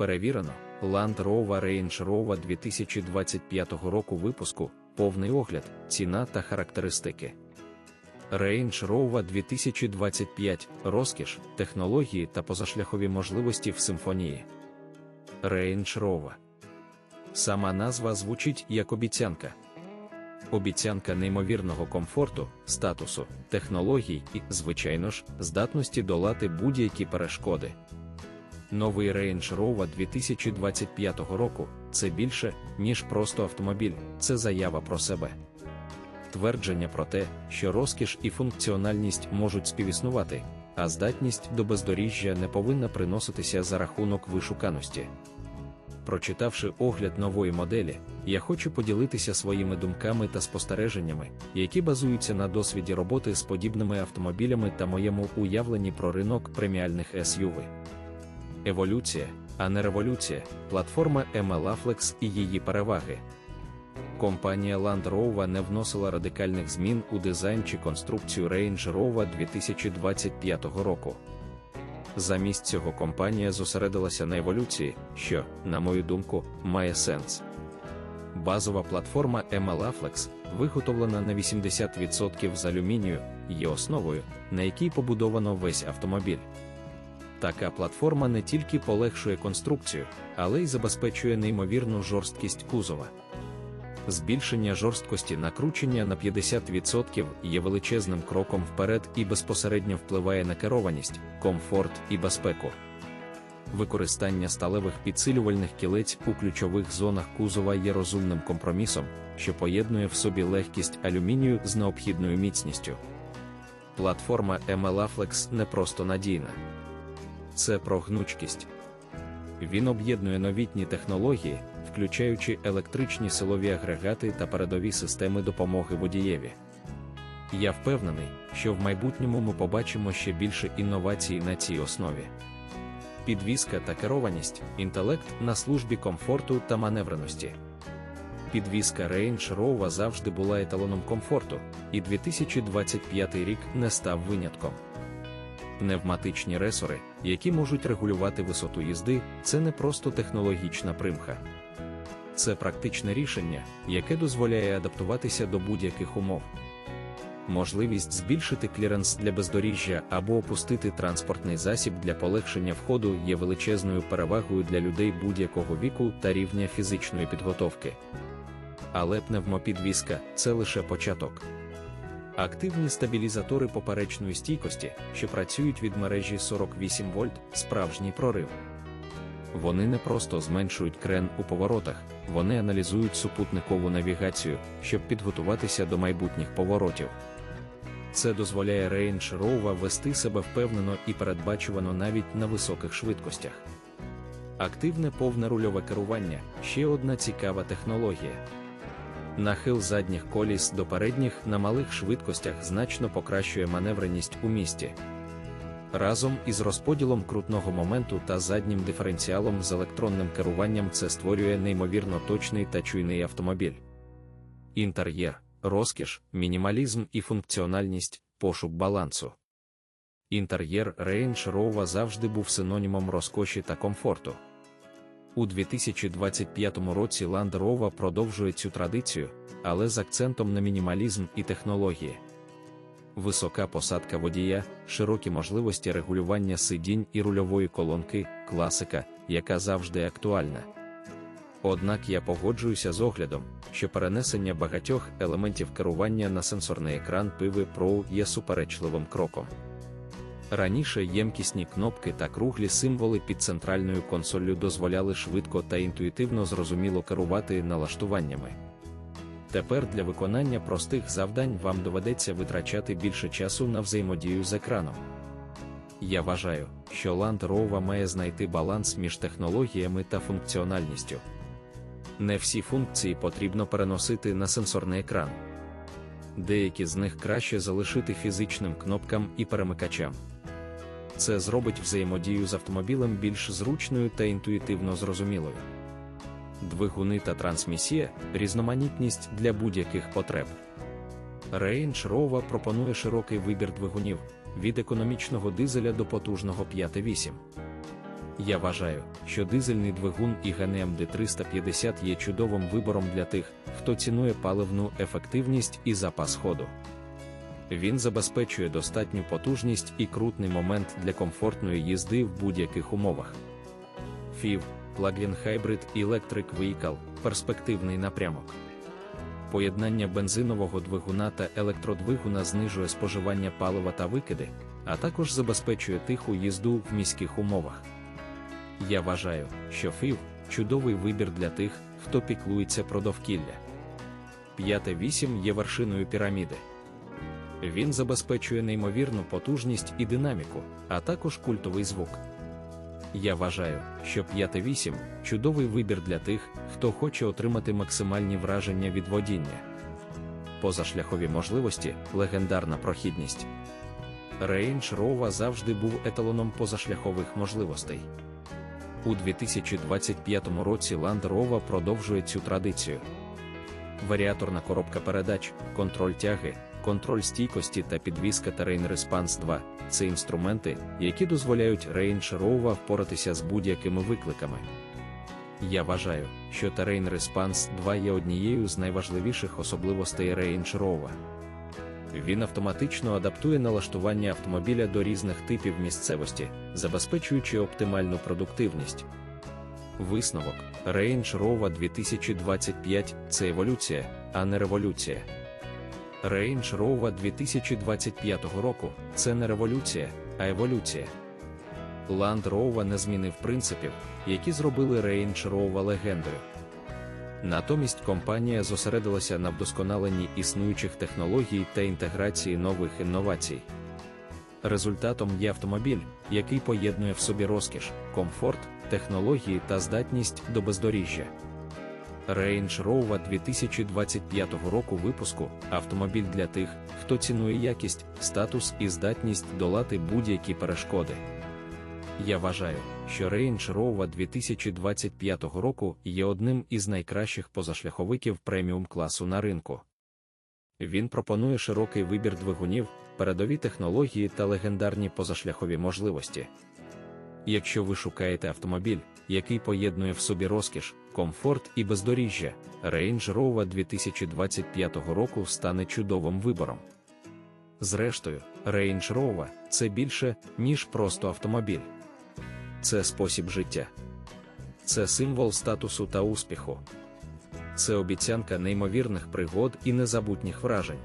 Перевірено, Land Rover Range Rover 2025 року випуску, повний огляд, ціна та характеристики. Range Rover 2025 розкіш, технології та позашляхові можливості в симфонії. Range Rover. Сама назва звучить як обіцянка. Обіцянка неймовірного комфорту, статусу, технологій і, звичайно ж, здатності долати будь-які перешкоди. Новий Range Rover 2025 року це більше, ніж просто автомобіль, це заява про себе. Твердження про те, що розкіш і функціональність можуть співіснувати, а здатність до бездоріжжя не повинна приноситися за рахунок вишуканості. Прочитавши огляд нової моделі, я хочу поділитися своїми думками та спостереженнями, які базуються на досвіді роботи з подібними автомобілями та моєму уявленні про ринок преміальних SUV. Еволюція, а не революція, платформа MLA і її переваги. Компанія Land Rover не вносила радикальних змін у дизайн чи конструкцію Range Rover 2025 року. Замість цього компанія зосередилася на еволюції, що, на мою думку, має сенс. Базова платформа MLA виготовлена на 80% з алюмінію, є основою, на якій побудовано весь автомобіль. Така платформа не тільки полегшує конструкцію, але й забезпечує неймовірну жорсткість кузова. Збільшення жорсткості накручення на 50% є величезним кроком вперед і безпосередньо впливає на керованість, комфорт і безпеку. Використання сталевих підсилювальних кілець у ключових зонах кузова є розумним компромісом, що поєднує в собі легкість алюмінію з необхідною міцністю. Платформа MLA не просто надійна, це про гнучкість. Він об'єднує новітні технології, включаючи електричні силові агрегати та передові системи допомоги водієві. Я впевнений, що в майбутньому ми побачимо ще більше інновацій на цій основі. Підвізка та керованість, інтелект на службі комфорту та маневреності. Підвізка Range Rover завжди була еталоном комфорту, і 2025 рік не став винятком. Пневматичні ресори, які можуть регулювати висоту їзди, це не просто технологічна примха. Це практичне рішення, яке дозволяє адаптуватися до будь-яких умов. Можливість збільшити кліренс для бездоріжжя або опустити транспортний засіб для полегшення входу є величезною перевагою для людей будь-якого віку та рівня фізичної підготовки. Але пневмопідвізка це лише початок. Активні стабілізатори поперечної стійкості, що працюють від мережі 48 вольт, справжній прорив. Вони не просто зменшують крен у поворотах, вони аналізують супутникову навігацію, щоб підготуватися до майбутніх поворотів. Це дозволяє Range Rover вести себе впевнено і передбачувано навіть на високих швидкостях. Активне повне рульове керування ще одна цікава технологія. Нахил задніх коліс до передніх на малих швидкостях значно покращує маневреність у місті. Разом із розподілом крутного моменту та заднім диференціалом з електронним керуванням це створює неймовірно точний та чуйний автомобіль. Інтер'єр, розкіш, мінімалізм і функціональність, пошук балансу. Інтер'єр Range Rover завжди був синонімом розкоші та комфорту. У 2025 році Land Rover продовжує цю традицію, але з акцентом на мінімалізм і технології. Висока посадка водія, широкі можливості регулювання сидінь і рульової колонки, класика, яка завжди актуальна. Однак я погоджуюся з оглядом, що перенесення багатьох елементів керування на сенсорний екран пиви Pro є суперечливим кроком. Раніше ємкісні кнопки та круглі символи під центральною консоллю дозволяли швидко та інтуїтивно зрозуміло керувати налаштуваннями. Тепер для виконання простих завдань вам доведеться витрачати більше часу на взаємодію з екраном. Я вважаю, що Land Rover має знайти баланс між технологіями та функціональністю. Не всі функції потрібно переносити на сенсорний екран. Деякі з них краще залишити фізичним кнопкам і перемикачам. Це зробить взаємодію з автомобілем більш зручною та інтуїтивно зрозумілою. Двигуни та трансмісія різноманітність для будь-яких потреб. Range Rover пропонує широкий вибір двигунів від економічного дизеля до потужного 5.8. Я вважаю, що дизельний двигун і ГНМ D350 є чудовим вибором для тих, хто цінує паливну ефективність і запас ходу. Він забезпечує достатню потужність і крутний момент для комфортної їзди в будь-яких умовах. FIV Plug-in Hybrid Electric Vehicle – перспективний напрямок. Поєднання бензинового двигуна та електродвигуна знижує споживання палива та викиди, а також забезпечує тиху їзду в міських умовах. Я вважаю, що FIV – чудовий вибір для тих, хто піклується про довкілля. 5.8 є вершиною піраміди. Він забезпечує неймовірну потужність і динаміку, а також культовий звук. Я вважаю, що 5.8 – чудовий вибір для тих, хто хоче отримати максимальні враження від водіння. Позашляхові можливості легендарна прохідність. Range Rover завжди був еталоном позашляхових можливостей. У 2025 році Land Rover продовжує цю традицію. Варіаторна коробка передач, контроль тяги, контроль стійкості та підвізка Terrain Response 2 це інструменти, які дозволяють Range Rover впоратися з будь-якими викликами. Я вважаю, що Terrain Response 2 є однією з найважливіших особливостей Range Rover. Він автоматично адаптує налаштування автомобіля до різних типів місцевості, забезпечуючи оптимальну продуктивність. Висновок Range Rover 2025 це еволюція, а не революція. Range Rover 2025 року це не революція, а еволюція. Land Rover не змінив принципів, які зробили Range Rover легендою. Натомість компанія зосередилася на вдосконаленні існуючих технологій та інтеграції нових інновацій. Результатом є автомобіль, який поєднує в собі розкіш, комфорт, технології та здатність до бездоріжжя. Range Rover 2025 року випуску автомобіль для тих, хто цінує якість, статус і здатність долати будь-які перешкоди. Я вважаю, що Range Rover 2025 року є одним із найкращих позашляховиків преміум класу на ринку. Він пропонує широкий вибір двигунів, передові технології та легендарні позашляхові можливості. Якщо ви шукаєте автомобіль, який поєднує в собі розкіш, комфорт і бездоріжжя, Range Rover 2025 року стане чудовим вибором. Зрештою, Range Rover – це більше, ніж просто автомобіль. Це спосіб життя. Це символ статусу та успіху. Це обіцянка неймовірних пригод і незабутніх вражень.